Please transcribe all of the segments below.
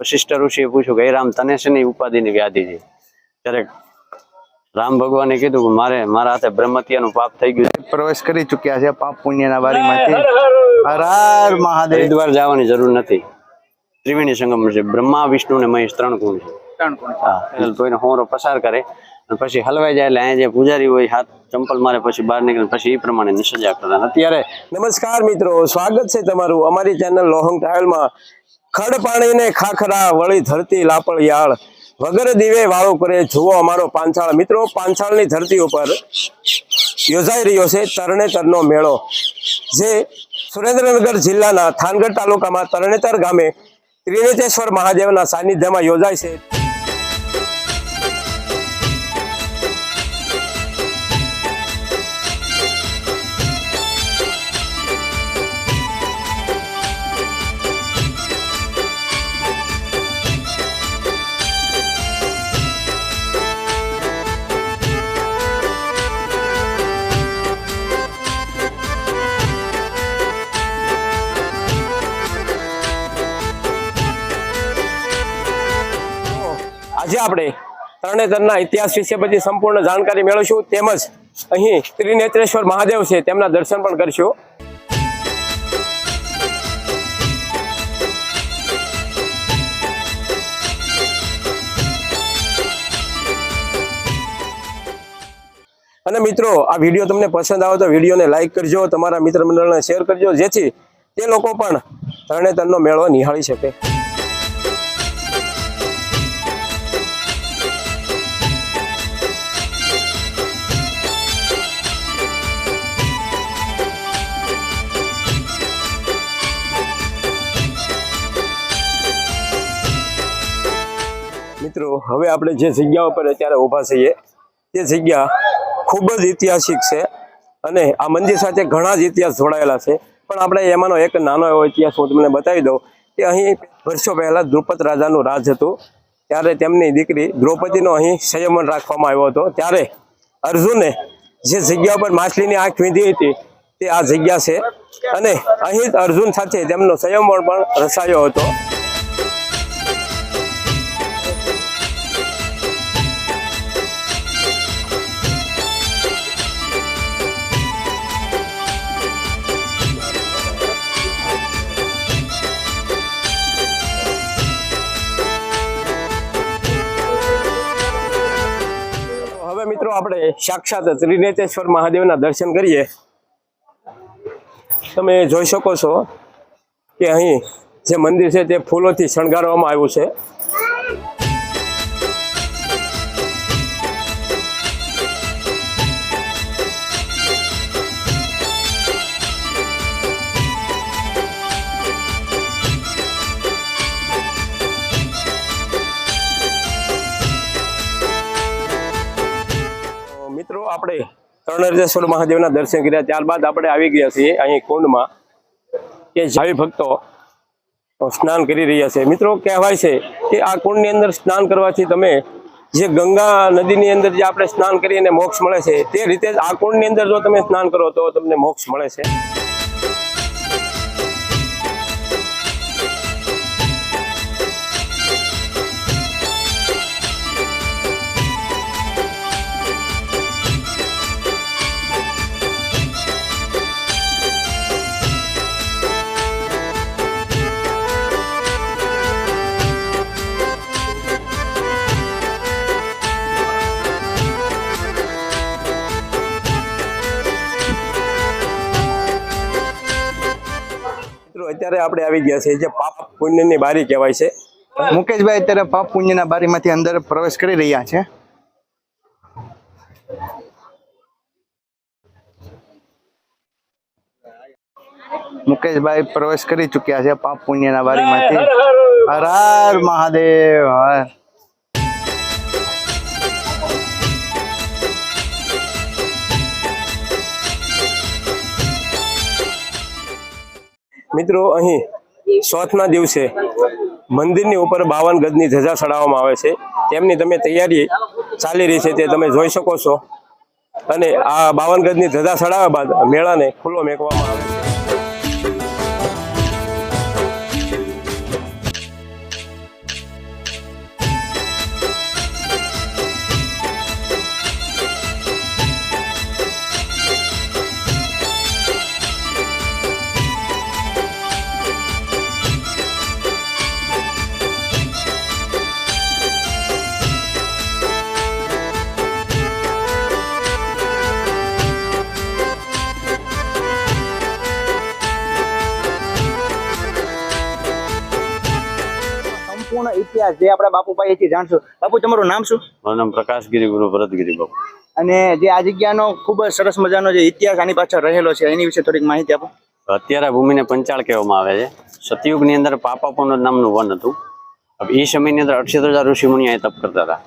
વશિષ્ઠ ઋષિએ પૂછ્યું કે રામ તને છે ને ઉપાધિની વ્યાધિ છે? ત્યારે રામ ભગવાને કીધું કે મારે મારા હાથે બ્રહ્મત્યાનું પાપ થઈ ગયું છે. પ્રવેશ કરી ચુક્યા છે પાપ પુણ્યના વારીમાંથી. હર હર મહાદેવ. હરિદ્વાર જવાની જરૂર નથી. ત્રિવેણી સંગમ છે. બ્રહ્મા વિષ્ણુ ને મહેશ ત્રણ કુણ છે. હા એટલે કોઈને હોરો પસાર કરે અને પછી હલવાઈ જાય એટલે અહીંયા જે પૂજારી હોય હાથ ચંપલ મારે પછી બહાર નીકળે પછી એ પ્રમાણે સજા કરતા. અત્યારે નમસ્કાર મિત્રો સ્વાગત છે તમારું અમારી ચેનલ લોહંગ ટ્રાવેલમાં ખડ પાણીને ખાખરા, વળી ધરતી લાપળિયાળ. વગર દીવે વાળો કરે, જુઓ અમારો પાંછાળ મિત્રો પાંછાળની ધરતી ઉપર યોજાઈ રહ્યો છે તરણેતરનો મેળો. જે સુરેન્દ્રનગર જિલ્લાના થાનગઢ તાલુકામાં તરણેતર ગામે ત્રિનેતેશ્વર મહાદેવના સાનિધ્યમાં યોજાય છે. આપણે. તરણેતરના ઇતિહાસ વિશે બધી સંપૂર્ણ જાણકારી મેળવશું. તેમજ અહીં ત્રિનેત્રેશ્વર મહાદેવ છે, તેમના દર્શન પણ કરશું. અને મિત્રો, આ વીડિયો તમને પસંદ આવે તો વિડીયોને લાઇક કરજો, તમારા મિત્ર મંડળને શેર કરજો, જેથી તે લોકો પણ તરણેતરનો મેળો નિહાળી શકે. મિત્રો હવે આપણે જે જગ્યા ઉપર અત્યારે ઊભા છીએ તે જગ્યા ખૂબ જ ઐતિહાસિક છે અને આ મંદિર સાથે ઘણા જ ઇતિહાસ જોડાયેલા છે. પણ આપણે એમાંનો એક નાનો એવો ઇતિહાસ હું તમને બતાવી દઉં કે અહીં વર્ષો પહેલા દ્રુપદ રાજાનું રાજ હતું. ત્યારે તેમની દીકરી દ્રૌપદીનો અહીં સંયમન રાખવામાં આવ્યો હતો. ત્યારે અર્જુને જે જગ્યા ઉપર માછલીની આંખ વીંધી હતી, તે આ જગ્યા છે. અને અહીં અર્જુન સાથે તેમનો સંયમણ પણ રસાયો હતો. મિત્રો, આપણે સાક્ષાત ત્રિનેતેશ્વર મહાદેવના દર્શન કરીએ. તમે જોઈ શકો છો કે અહીં જે મંદિર છે તે ફૂલોથી શણગારવામાં આવ્યું છે. ત્રણેશ્વર મહાદેવના દર્શન કર્યા. ત્યારબાદ આપણે આવી ગયા છીએ અહીં કુંડમાં. કે જાવી ભક્તો સ્નાન કરી રહ્યા છે. મિત્રો, કહેવાય છે કે આ કુંડની અંદર સ્નાન કરવાથી તમે જે ગંગા નદીની અંદર જે આપણે સ્નાન કરીને મોક્ષ મળે છે, તે રીતે જ આ કુંડની અંદર જો તમે સ્નાન કરો તો તમને મોક્ષ મળે છે. મિત્રો, અત્યારે આપણે આવી ગયા છે જે પાપ પુણ્યની બારી કહેવાય છે. મુકેશભાઈ અત્યારે પાપ પુણ્યના બારીમાંથી અંદર પ્રવેશ કરી રહ્યા છે. મુકેશભાઈ પ્રવેશ કરી ચુક્યા છે પાપ પુણ્યના બારીમાંથી. હર હર મહાદેવ, હર. મિત્રો, અહીં ચોથના દિવસે મંદિરની ઉપર બાવન ગજની ધજા ચડાવવામાં આવે છે. તેમની તમે તૈયારી ચાલી રહી છે તે તમે જોઈ શકો છો. અને આ બાવન ગજની ધજા ચડાવ્યા બાદ મેળાને ખુલ્લો મેકવામાં આવે છે. ઇતિહાસ જે આપણા બાપુ પાસેથી જાણશું. બાપુ તમારું નામ શું? મારું નામ પ્રકાશગીરી ગુરુ ભરતગીરી બાપુ. અને જે આ જગ્યાનો ખૂબ જ સરસ મજાનો જે ઇતિહાસ આની પાછળ રહેલો છે એની વિશે થોડીક માહિતી આપો. અત્યારે ભૂમિને પંચાળ કહેવામાં આવે છે. સતયુગની અંદર પાપાપોનો નામનું વન હતું. એ સમયની અંદર અક્ષત હજાર ઋષિમુનિ અહીં તપ કરતા હતા.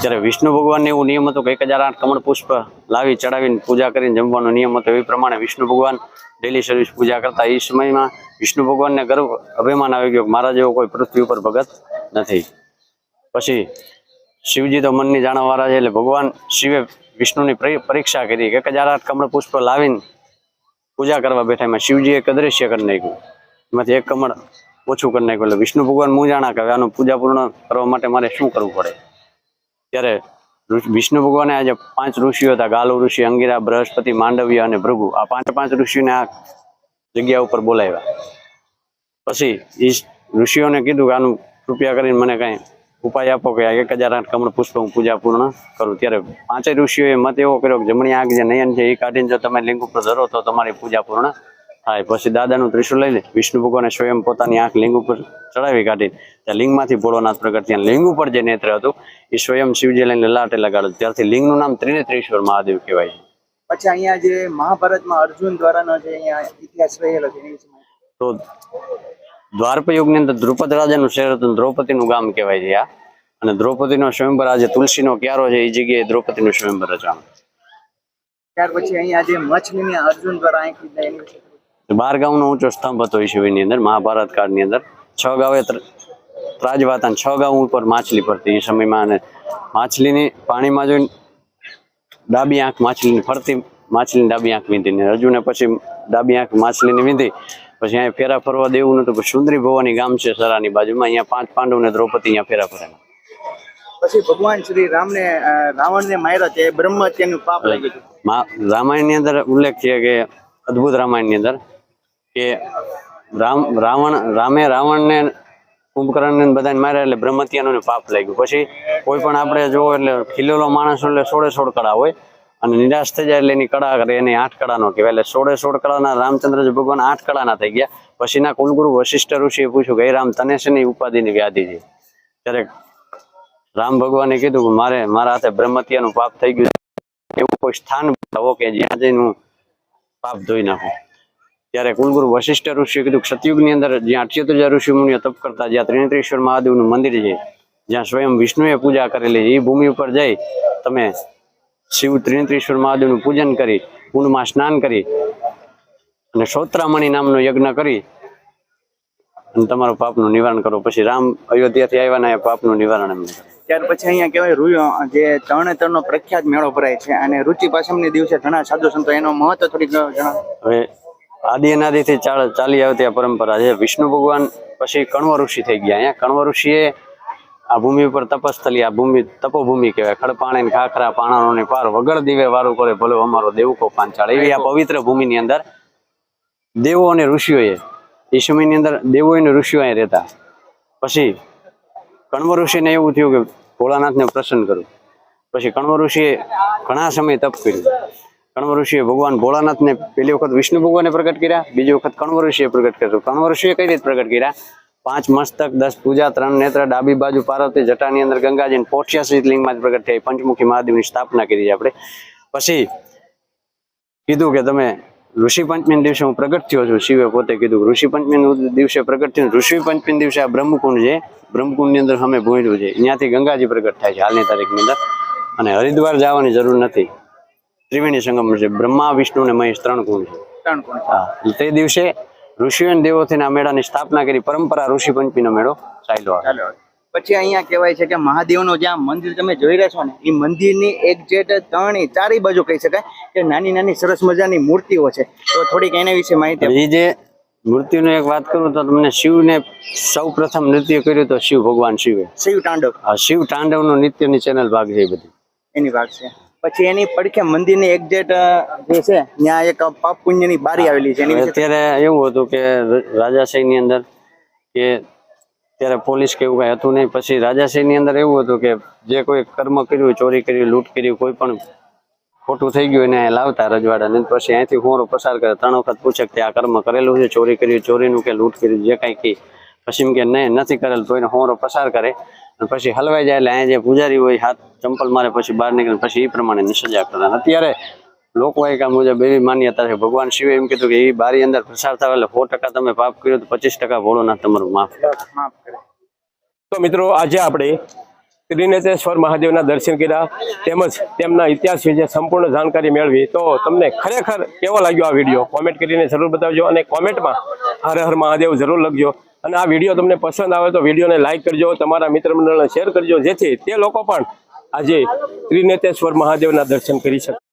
જ્યારે વિષ્ણુ ભગવાનને એવું નિયમ હતો કે એક હજાર આઠ કમળ પુષ્પ લાવી ચડાવીને પૂજા કરીને જમવાનો નિયમ હતો એ પ્રમાણે વિષ્ણુ ભગવાન ડેલી સર્વિસ પૂજા કરતા. એ સમયમાં વિષ્ણુ ભગવાનને ગર્વ અભિમાન આવી ગયો મારા જેવો કોઈ પૃથ્વી ઉપર ભગત નથી. પછી શિવજી તો મનની જાણવાવાળા છે, એટલે ભગવાન શિવે વિષ્ણુની પરીક્ષા કરી. કે એક હજાર આઠ કમળ પુષ્પ લાવીને પૂજા કરવા બેઠા એમાં શિવજી એક અદ્રશ્ય કરી નાખ્યું. એમાંથી એક કમળ ઓછું કરી નાખ્યું. એટલે વિષ્ણુ ભગવાન મૂંઝાણા કે હવે આનું પૂજા પૂર્ણ કરવા માટે મારે શું કરવું પડે? ત્યારે વિષ્ણુ ભગવાને આજે પાંચ ઋષિઓ હતા. ગાલુ ઋષિ, અંગીરા, બૃહસ્પતિ, માંડવ્ય અને ભૃગુ. આ પાંચ પાંચ ઋષિઓને આ જગ્યા ઉપર બોલાવ્યા. પછી ઋષિઓને કીધું કે આનું કૃપયા કરીને મને કઈ ઉપાય આપો કે આ એક હજાર આઠ કમળ પુષ્પ હું પૂજા પૂર્ણ કરું. ત્યારે પાંચેય ઋષિઓએ મત એવો કર્યો કે જમણી આંખ જે નયન છે એ કાઢીને જો તમે લિંગ ઉપર ધરો તો તમારી પૂજા પૂર્ણ થાય. પછી દાદાનું ત્રિશુલ લઈને વિષ્ણુ ભગવાને સ્વયં પોતાની આંખ લિંગ ઉપર ચડાવી કાઢી. ત્યાં લિંગમાંથી ભોળોનાથ પ્રગટ થયા. લિંગ ઉપર જે નેત્ર હતું એ સ્વયં શિવજી લઈને લાટે લગાડ્યું. ત્યારથી લિંગનું નામ ત્રિનેત્રેશ્વર મહાદેવ કહેવાય છે. પછી અહીંયા જે મહાભારતમાં અર્જુન દ્વારાનો જે અહીંયા ઇતિહાસ રહેલો છે. તો દ્વારપ યુગની અંદર દ્રુપદ રાજાનું શહેર હતું. દ્રૌપદીનું ગામ કહેવાય છે આ. અને દ્રૌપદીનો સ્વયંવર આજે તુલસીનો ક્યારો છે એ જગ્યાએ દ્રૌપદીનું સ્વયંવર રચાણું. ત્યાર પછી અહીંયા જે મછલીની અર્જુન દ્વારા અહીં બાર ગામનો ઊંચો સ્તંભ હતો એ શિવની અંદર મહાભારત કાળની અંદર. છ ગાવે ત્ર- ત્રાજવાતા છ ગામ ઉપર માછલી પડતી એ સમયમાં અને માછલીની પાણીમાં જોઈને ડાબી આંખ માછલીની ફરતી માછલીની ડાબી આંખ વીંધી ને અર્જુને પછી ડાબી આંખ માછલીની વીંધી. પછી અહીંયા ફેરા ફરવા દેવું નતું પછી સુંદરી ભવાની ગામ છે સરાની બાજુમાં. અહીંયા પાંચ પાંડવ ને દ્રૌપદી અહીંયા ફેરા ફરેલા. પછી ભગવાન શ્રી રામને રાવણને માર્યો તે બ્રહ્મ પાપ લાગી ગયું રામાયણની અંદર ઉલ્લેખ છે કે અદ્ભુત રામાયણની અંદર કે રામ રાવણ રામે રાવણને કુંભકર્ણને બધાને માર્યા એટલે બ્રહ્મત્યાનું પાપ લાગ્યું. પછી કોઈ પણ આપણે જોવો એટલે ખીલેલો માણસ એટલે સોળે સોળ કળા હોય અને નિરાશ થઈ જાય એટલે એની કળા કરે, એની આઠ કળાનો કહેવાય. એટલે સોળે સોળ કળાના રામચંદ્રજી ભગવાન આઠ કળાના થઈ ગયા. પછીના કુલગુરુ વશિષ્ઠ ઋષિએ પૂછ્યું કે રામ, તને શેની ઉપાધિની વ્યાધિ ત્યારે રામ ભગવાને કીધું કે, મારે, મારા હાથે બ્રહ્મત્યાનું પાપ થઈ ગયું એવું કોઈ સ્થાન બતાવો કે જ્યાં જઈને હું પાપ ધોઈ નાખું. ત્યારે કુલગુરુ વશિષ્ઠ ઋષિએ કીધું સતયુગની અંદર જ્યાં અઠ્યોતેર ઋષિ મુનિઓ તપ કરતા, જ્યાં ત્રિનેત્રેશ્વર મહાદેવનું મંદિર છે, જ્યાં સ્વયં વિષ્ણુએ પૂજા કરેલી એ ભૂમિ ઉપર જઈ તમે શિવ ત્રિનેત્રેશ્વર મહાદેવનું પૂજન કરી કુંડમાં સ્નાન કરી અને શ્રોત્રામણી નામનો યજ્ઞ કરી અને તમારું પાપનું નિવારણ કરો. પછી રામ અયોધ્યાથી આવ્યા ને પાપનું નિવારણ એમને ત્યાર પછી અહીંયા કહેવાય રૂયો જે તરણેતરનો પ્રખ્યાત મેળો ભરાય છે અને રુચિ પાસમની દિવસે ઘણા સાધુ સંતો એનો મહત્વ થોડીક જણાવો. હવે આદિ અનાદિથી ચાલ ચાલી આવતી આ પરંપરા છે. વિષ્ણુ ભગવાન પછી કણવ ઋષિ થઈ ગયા. અહીંયા કણવ ઋષિએ આ ભૂમિ પર તપસ્થલી આ ભૂમિ તપોભૂમિ કહેવાય. ખડપાણી ખાખરા પાણાનો પાર વગર દીવે વારું કરે ભલે અમારો દેવકો પાંચાળ. એવી આ પવિત્ર ભૂમિની અંદર દેવો અને ઋષિઓએ એ સમયની અંદર દેવો અને ઋષિઓ અહીં રહેતા. પછી કણવ ઋષિને એવું થયું કે ભોળાનાથને પ્રસન્ન કરું. પછી કણવ ઋષિએ ઘણા સમય તપ કર્યું. કણવ ઋષિએ ભગવાન ભોળાનાથને પહેલી વખત વિષ્ણુ ભગવાને પ્રગટ કર્યા બીજી વખત કણવ ઋષિએ પ્રગટ કર્યું. કણવ ઋષિએ કઈ રીતે પ્રગટ કર્યા? પાંચ મસ્તક દસ પૂજા ત્રણ નેત્ર ડાબી બાજુ પાર્વતી જટાની અંદર ગંગાજી ને પોઠિયા પ્રગટ થઈ. પંચમુખી મહાદેવની સ્થાપના કરી આપણે. પછી કીધું કે તમે ઋષિ પંચમી દિવસે હું પ્રગટ થયો છું. શિવે પોતે કીધું ઋષિ પંચમી દિવસે પ્રગટ થયું ઋષિ પંચમી દિવસે આ બ્રહ્મકુંડ છે. બ્રહ્મકુંડની અંદર અમે ભૂંયડું છે. અહીંયાથી ગંગાજી પ્રગટ થાય છે હાલની તારીખની અંદર. અને હરિદ્વાર જવાની જરૂર નથી. ત્રિવેણી સંગમ છે. બ્રહ્મા વિષ્ણુ અને મહેશ ત્રણ કુંડ છે. ત્રણ કુંડ. હા તે દિવસે ઋષિઓ દેવોથી મેળાની સ્થાપના કરી પરંપરા ઋષિ પંચમીનો મેળો ચાલ્યો પછી અહીંયા કહેવાય છે કે મહાદેવનું જ્યાં મંદિર તમે જોઈ રહ્યા છો ને એ મંદિરની એક જેટ ત્રણેય ચારેય બાજુ કહી શકાય કે નાની નાની સરસ મજાની મૂર્તિઓ છે. તો થોડીક એના વિશે માહિતી. એ જે મૃત્યુની એક વાત કરું તો તમને શિવને સૌ પ્રથમ નૃત્ય કર્યું તો શિવ ભગવાન શિવે. શિવ તાંડવ. શિવ તાંડવનો નૃત્યની ચેનલ ભાગ છે બધી. એની વાત છે. પછી એની પડખે મંદિરની એક્ઝેટ જે છે ત્યાં એક પાપ પુણ્યની બારી આવેલી છે. અત્યારે એવું હતું કે રાજાશાહીની અંદર કે ત્યારે પોલીસ કે એવું કઈ હતું નહીં. પછી રાજાશાહીની અંદર એવું હતું કે જે કોઈ કર્મ કર્યું ચોરી કરી લૂંટ કરી કોઈ પણ ખોટું થઈ ગયું એને લાવતા રજવાડા. પછી અહીંથી હોરો પસાર કરે ત્રણ વખત પૂછે કે આ કર્મ કરેલું છે ચોરી કર્યું ચોરીનું કે લૂંટ કર્યું જે કાંઈ કી પછી એમ કે, નહીં, નથી કરેલ તો એને હોમરો પસાર કરે. અને પછી હલવાઈ જાય એટલે અહીંયા જે પૂજારી હોય, હાથ ચંપલ મારે પછી બહાર નીકળે પછી એ પ્રમાણે સજા કરતા અત્યારે લોકવાયકા મુજબ એવી માન્યતા છે. ભગવાન શિવે એમ કીધું કે એ બારી અંદર પ્રસાર થાય એટલે સો ટકા તમે પાપ કર્યો તો પચીસ ટકા ભોળોનાથ તમારું માફ તો મિત્રો, આજે આપણે ત્રિનેત્રેશ્વર મહાદેવના દર્શન કર્યા તેમજ તેમના ઇતિહાસ વિશે સંપૂર્ણ જાણકારી મેળવી. તો તમને ખરેખર કેવો લાગ્યો આ વીડિયો? કોમેન્ટ કરીને જરૂર બતાવજો અને કોમેન્ટમાં હર હર મહાદેવ જરૂર લખજો. અને આ વીડિયો તમને પસંદ આવે તો વિડીયોને લાઇક કરજો, તમારા મિત્ર મંડળને શેર કરજો, જેથી તે લોકો પણ આજે ત્રિનેતેશ્વર મહાદેવના દર્શન કરી શકે.